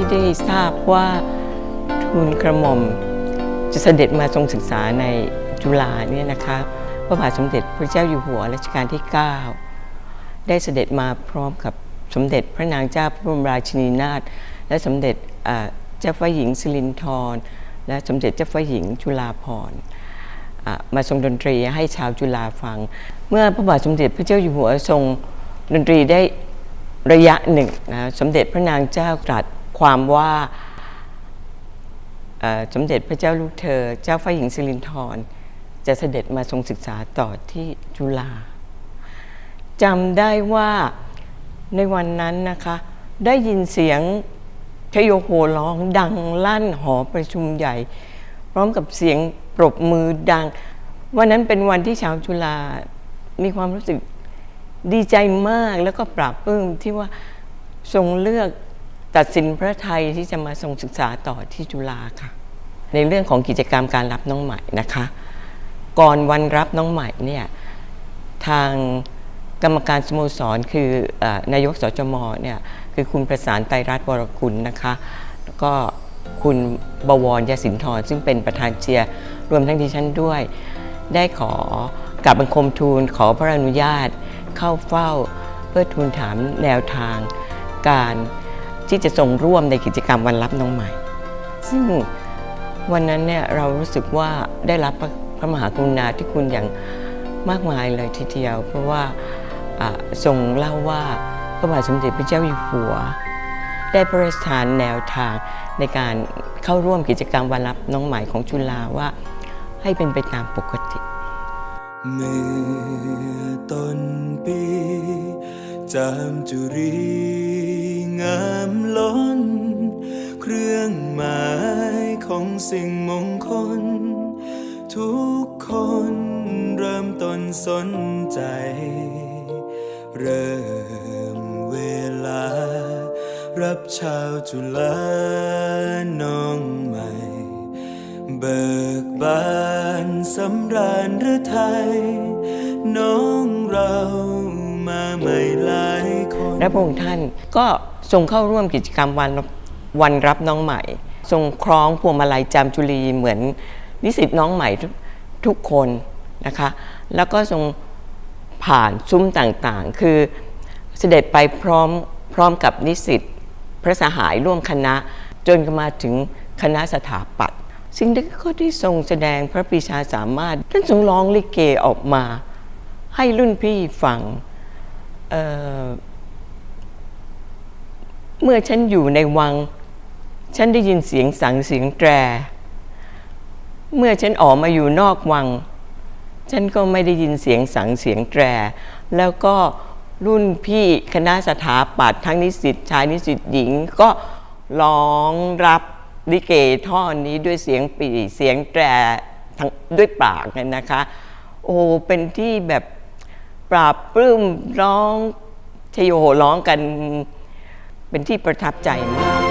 ที่ได้ทราบว่าทูลกระหม่อมจะเสด็จมาทรงศึกษาในจุฬาเนี่ยนะคะพระบาทสมเด็จพระเจ้าอยู่หัวรัชกาลที่ 9 ได้เสด็จมาพร้อมกับสมเด็จพระนางเจ้าพระบรมราชินีนาถและสมเด็จเจ้าฟ้าหญิงสิรินธรและสมเด็จเจ้าฟ้าหญิงจุฬาภรณ์มาทรงดนตรีให้ชาวจุฬาฟัง เมื่อพระบาทสมเด็จพระเจ้าอยู่หัวทรงดนตรีได้ระยะหนึ่งนะสมเด็จพระนางเจ้าตรัส ความว่าสมเด็จพระเจ้าลูกเธอ เจ้าฟ้าหญิงสิรินธรจะเสด็จมาทรงศึกษาต่อที่จุฬาจำได้ว่าในวันนั้นนะคะ ได้ยินเสียงชโยโหร้องดังลั่นหอประชุมใหญ่ พร้อมกับเสียงปรบมือดัง วันนั้นเป็นวันที่ชาวจุฬามีความรู้สึกดีใจมากแล้วก็ปราบปลื้มที่ว่าทรงเลือก ตัดสินพระไทยที่จะมาทรงศึกษาต่อที่จุฬาค่ะ ในเรื่องของกิจกรรมการรับน้องใหม่นะคะ ก่อนวันรับน้องใหม่เนี่ยทางกรรมการสโมสรคืออนายกสจมเนี่ยคือคุณประสานไตรรัตน์วรกุลนะคะแล้วก็คุณบวรยศินทร์ซึ่งเป็นประธานเชียร์รวมทั้งดิฉันด้วย ได้ขอกับบังคมทูลขอพระอนุญาตเข้าเฝ้าเพื่อทูลถามแนวทางการ ที่จะทรงร่วมในกิจกรรมวันรับน้องใหม่ ซึ่งวันนั้นเนี่ยเรารู้สึกว่าได้รับพระพระมหากรุณาธิคุณอย่างมากมายเลยทีเดียว เพราะว่าอ่าทรงเล่าว่าพระบาทสมเด็จพระเจ้าอยู่หัว ได้พระราชทานแนวทางในการเข้าร่วมกิจกรรมวันรับน้องใหม่ของจุฬาว่าให้เป็นไปตามปกติ เมื่อต้นปีจามจุรี งามล้น เครื่องหมายของสิ่งมงคล ทุกคนเริ่มต้นสนใจ เริ่มเวลา รับชาวจุฬาน้องใหม่ เบิกบานสำราญหรือไทยน้องเรามาใหม่หลาย และพระองค์ท่านก็ทรงเข้าร่วมกิจกรรมวันวันรับน้องใหม่ ทรงคล้องพวงมาลัยจามจุลีเหมือนนิสิตน้องใหม่ทุกคนนะคะ แล้วก็ทรงผ่านซุ้มต่างๆ คือเสด็จไปพร้อมพร้อมกับนิสิตพระสหายร่วมคณะ จนมาถึงคณะสถาปัตย์สิ่งที่เขาที่ทรงแสดงพระปรีชาสามารถท่านทรงร้องลิเกออกมา ให้รุ่นพี่ฟัง เมื่อฉันอยู่ในวัง ฉันได้ยินเสียงสังเสียงแตร เมื่อฉันออกมาอยู่นอกวัง ฉันก็ไม่ได้ยินเสียงสังเสียงแตร แล้วก็รุ่นพี่คณะสถาปัตย์ทั้งนิสิตชายนิสิตหญิงก็ร้องรับลิเกท่อนนี้ด้วยเสียงปีเสียงแตรทั้งด้วยปากเนี่ยนะคะ โอ้เป็นที่แบบปราบปลื้มร้องชโยโหร้องกัน เป็นที่ประทับใจมาก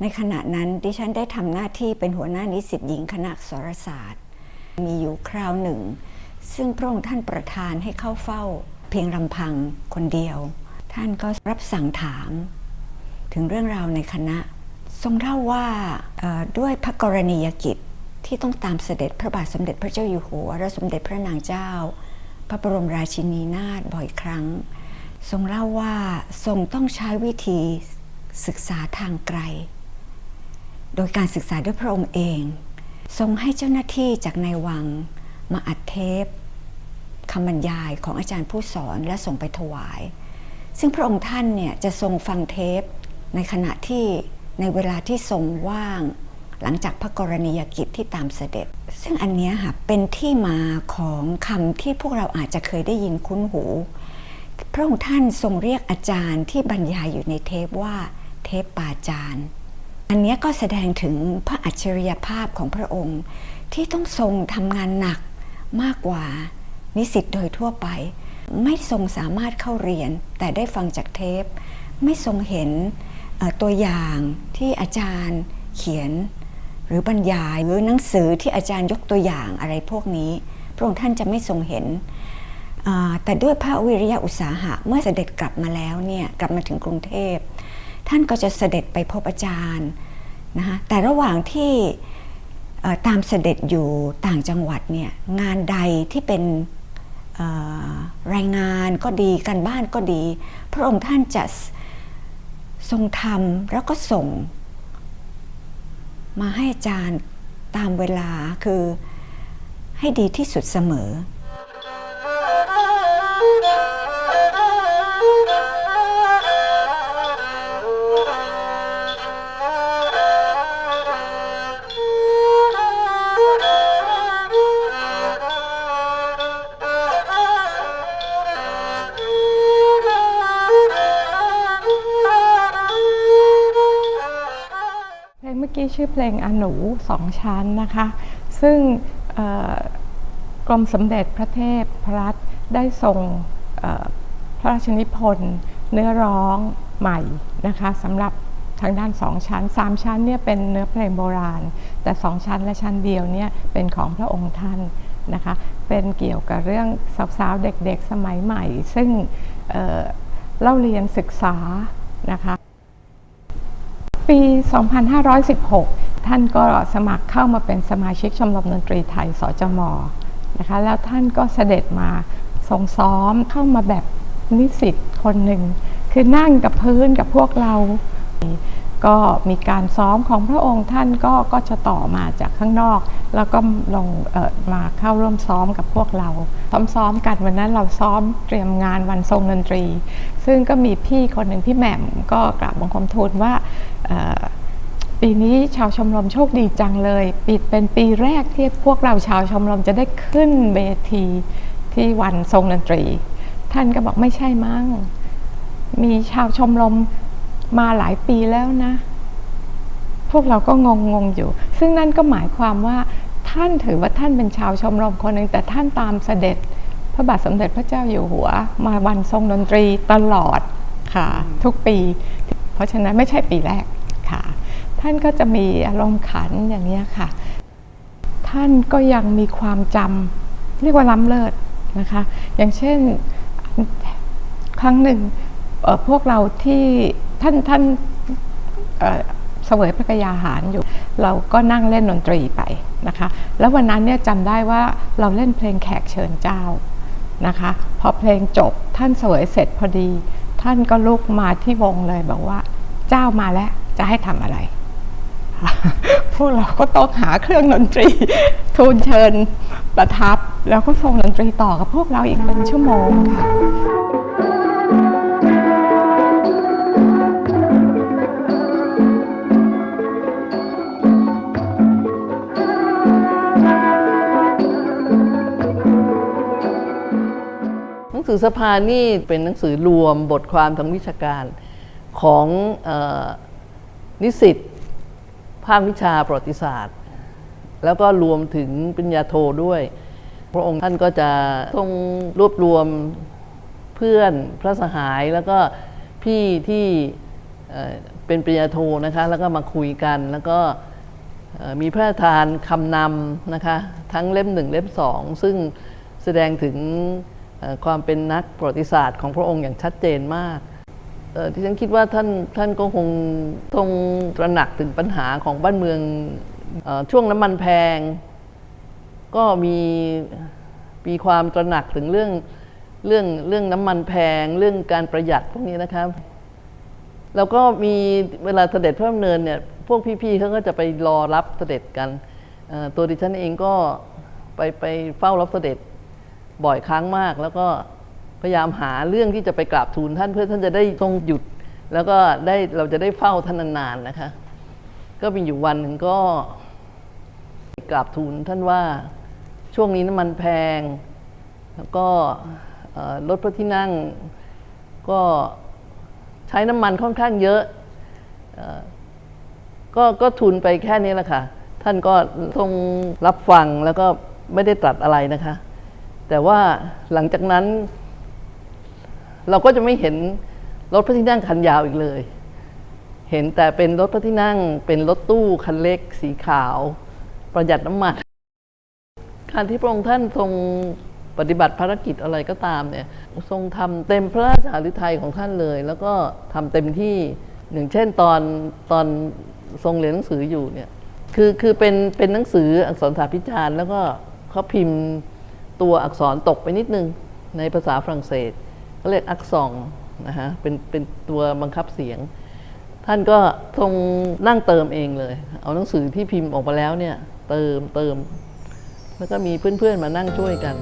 ในขณะนั้นดิฉันได้ทำหน้าที่เป็นหัวหน้านิสิตหญิงคณะอักษรศาสตร์ มีอยู่คราวหนึ่ง ซึ่งพระองค์ท่านประทานให้เข้าเฝ้า เพียงลำพังคนเดียว ท่านก็รับสั่งถาม ถึงเรื่องราวในคณะ ทรงเล่าว่าด้วยพระกรณียกิจ ที่ต้องตามเสด็จพระบาทสมเด็จพระเจ้าอยู่หัว และสมเด็จพระนางเจ้า พระบรมราชินีนาถบ่อยครั้ง ทรงเล่าว่าทรงต้องใช้วิธีศึกษาทางไกล โดยการศึกษาด้วยพระองค์เอง ทรงให้เจ้าหน้าที่จากในวังมาอัดเทปคำบรรยายของอาจารย์ผู้สอนและส่งไปถวาย ซึ่งพระองค์ท่านเนี่ยจะทรงฟังเทปในขณะที่ในเวลาที่ทรงว่าง หลังจากพระกรณียกิจที่ตามเสด็จ ซึ่งอันนี้ค่ะเป็นที่มาของคำที่พวกเราอาจจะเคยได้ยินคุ้นหู พระองค์ท่านทรงเรียกอาจารย์ที่บรรยายอยู่ในเทปว่าเทปปาจารย์ อันนี้ก็แสดงถึงพระอัจฉริยภาพของพระองค์ ที่ต้องทรงทำงานหนักมากกว่านิสิตโดยทั่วไป ไม่ทรงสามารถเข้าเรียน แต่ได้ฟังจากเทป ไม่ทรงเห็นตัวอย่างที่อาจารย์เขียน หรือบรรยายหรือหนังสือที่อาจารย์ยกตัวอย่างอะไรพวกนี้ พระองค์ท่านจะไม่ทรงเห็น แต่ด้วยพระวิริยะอุตสาหะเมื่อเสด็จกลับมาแล้วเนี่ยกลับมาถึงกรุงเทพ ท่านก็จะเสด็จไปพบอาจารย์นะคะแต่ระหว่างที่ตามเสด็จอยู่ต่างจังหวัดเนี่ยงานใดที่เป็นรายงานก็ดีการบ้านก็ดี พระองค์ท่านจะทรงทำแล้วก็ส่ง มาให้อาจารย์ตามเวลาคือให้ดีที่สุดเสมอ ชื่อเพลงอหนูสองชั้นนะคะ ซึ่งกรมสมเด็จพระเทพพรัตได้ส่งพระราชนิพนธ์เนื้อร้องใหม่นะคะสำหรับทางด้านสองชั้นสามชั้นเนี่ยเป็นเนื้อเพลงโบราณ แต่สองชั้นและชั้นเดียวเนี่ยเป็นของพระองค์ท่านนะคะเป็นเกี่ยวกับเรื่องสาวๆเด็กๆสมัยใหม่ ซึ่งเเล่าเรียนศึกษานะคะ ปี 2516 ท่านก็สมัครเข้ามาเป็นสมาชิกชมรมดนตรีไทยสจมนะคะ แล้วท่านก็เสด็จมาทรงซ้อมเข้ามาแบบนิสิตคนหนึ่ง คือนั่งกับพื้นกับพวกเรา ก็มีการซ้อมของพระองค์ท่านก็ก็จะต่อมาจากข้างนอก แล้วก็ลงเอ่อมาเข้าร่วมซ้อมกับพวกเราซ้อมๆกันวันนั้นเราซ้อมเตรียมงานวันทรงดนตรี ซึ่งก็มีพี่คนหนึ่งพี่แหม่มก็กราบบังคมทูลว่าปีนี้ชาวชมรมโชคดีจังเลยปีเป็นปีแรกที่พวกเราชาวชมรมจะได้ขึ้นเวทีที่วันทรงดนตรี ท่านก็บอกไม่ใช่มั้งมีชาวชมรม มาหลายปีแล้วนะ พวกเราก็งงงอยู่ ซึ่งนั่นก็หมายความว่าท่านถือว่าท่านเป็นชาวชมรมคนหนึ่งแต่ท่านตามเสด็จ พระบาทสมเด็จพระเจ้าอยู่หัว มาวันทรงดนตรีตลอดค่ะ ทุกปี เพราะฉะนั้นไม่ใช่ปีแรกค่ะ ท่านก็จะมีอารมณ์ขันอย่างนี้ค่ะ ท่านก็ยังมีความจำเรียกว่าล้ำเลิศนะคะ อย่างเช่นครั้งหนึ่งพวกเราที่ ท่านท่านเสวยพระกยาหารอยู่ เราก็นั่งเล่นดนตรีไปนะคะ แล้ววันนั้นเนี่ยจำได้ว่าเราเล่นเพลงแขกเชิญเจ้านะคะ พอเพลงจบท่านเสวยเสร็จพอดี ท่านก็ลุกมาที่วงเลยบอกว่า เจ้ามาแล้วจะให้ทำอะไร พวกเราก็ต้องหาเครื่องดนตรี ทูลเชิญประทับ แล้วก็ส่งดนตรีต่อกับพวกเราอีกเป็นชั่วโมงค่ะ สือสภานี่เป็นหนังสือรวมบทความทางวิชาการของออนิสิตภาควิชาประวัติศาสตร์ แล้วก็รวมถึงปริญญาโทด้วย พระองค์ท่านก็จะต้องรวบรวมเพื่อนพระสหายแล้วก็พี่ที่เป็นปริญญาโทนะคะแล้วก็มาคุยกันแล้วก็มีพระราชทานคำนำนะคะทั้งเล่มหนึ่งเล่มสองซึ่งแสดงถึง ความเป็นนักประวัติศาสตร์ของพระองค์อย่างชัดเจนมากที่ฉันคิดว่าท่านท่านก็คงต้องตระหนักถึงปัญหาของบ้านเมืองอช่วงน้ำมันแพง ก็มีมีความตระหนักถึงเรื่องเรื่องเรื่องน้ำมันแพง เรื่องการประหยัดพวกนี้นะครับ แล้วก็มีเวลาเสด็จพระดำเนินเนี่ยพวกพี่ๆเขาก็จะไปรอรับเสด็จกันตัวดิฉันเองก็ไปไปเฝ้ารับเสด็จ บ่อยครั้งมาก แล้วก็พยายามหาเรื่องที่จะไปกราบทูลท่านเพื่อท่านจะได้ทรงหยุด แล้วก็ได้เราจะได้เฝ้าท่านนานๆนะคะ ก็มีอยู่วันหนึ่งก็กราบทูลท่านว่าช่วงนี้น้ำมันแพง แล้วก็รถพระที่นั่งก็ใช้น้ำมันค่อนข้างเยอะก็ก็ทุนไปแค่นี้แหละค่ะ ท่านก็ทรงรับฟังแล้วก็ไม่ได้ตรัสอะไรนะคะ แต่ว่าหลังจากนั้น เราก็จะไม่เห็นรถพระที่นั่งคันยาวอีกเลย เห็นแต่เป็นรถพระที่นั่ง เป็นรถตู้คันเล็กสีขาว ประหยัดน้ำมัน การที่พระองค์ท่านทรงปฏิบัติภารกิจอะไรก็ตามเนี่ย ทรงทำเต็มพระราชาฤทัยของท่านเลย แล้วก็ทำเต็มที่อย่างเช่นตอนตอนทรงเรียนหนังสืออยู่เนี่ยคือคือเป็นเป็นหนังสืออักษรศาสตร์พิจารณ์แล้วก็เขาพิมพ์ ตัวอักษรตกไปนิดนึงในภาษาฝรั่งเศสเขาเรียกอักษรนะฮะเป็นเป็นตัวบังคับเสียง ท่านก็ทรงนั่งเติมเองเลย เอาหนังสือที่พิมพ์ออกมาแล้วเนี่ยเติมเติม แล้วก็มีเพื่อนๆมานั่งช่วยกัน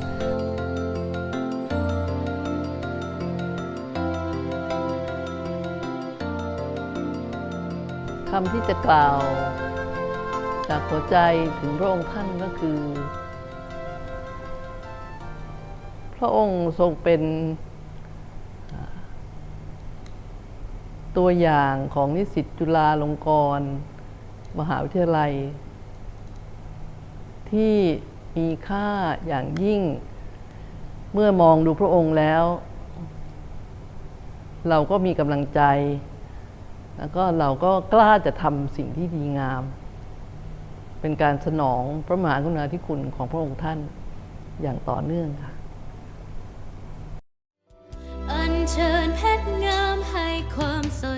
คำที่จะกล่าว จากหัวใจถึงพระองค์ท่านก็คือ พระองค์ทรงเป็นตัวอย่างของนิสิตจุฬาลงกรณ์มหาวิทยาลัย ที่มีค่าอย่างยิ่ง เมื่อมองดูพระองค์แล้ว เราก็มีกำลังใจ แล้วก็เราก็กล้าจะทำสิ่งที่ดีงาม เป็นการสนองพระมหากรุณาธิคุณของพระองค์ท่านอย่างต่อเนื่องค่ะ ชิญเพชรงามให้ความสด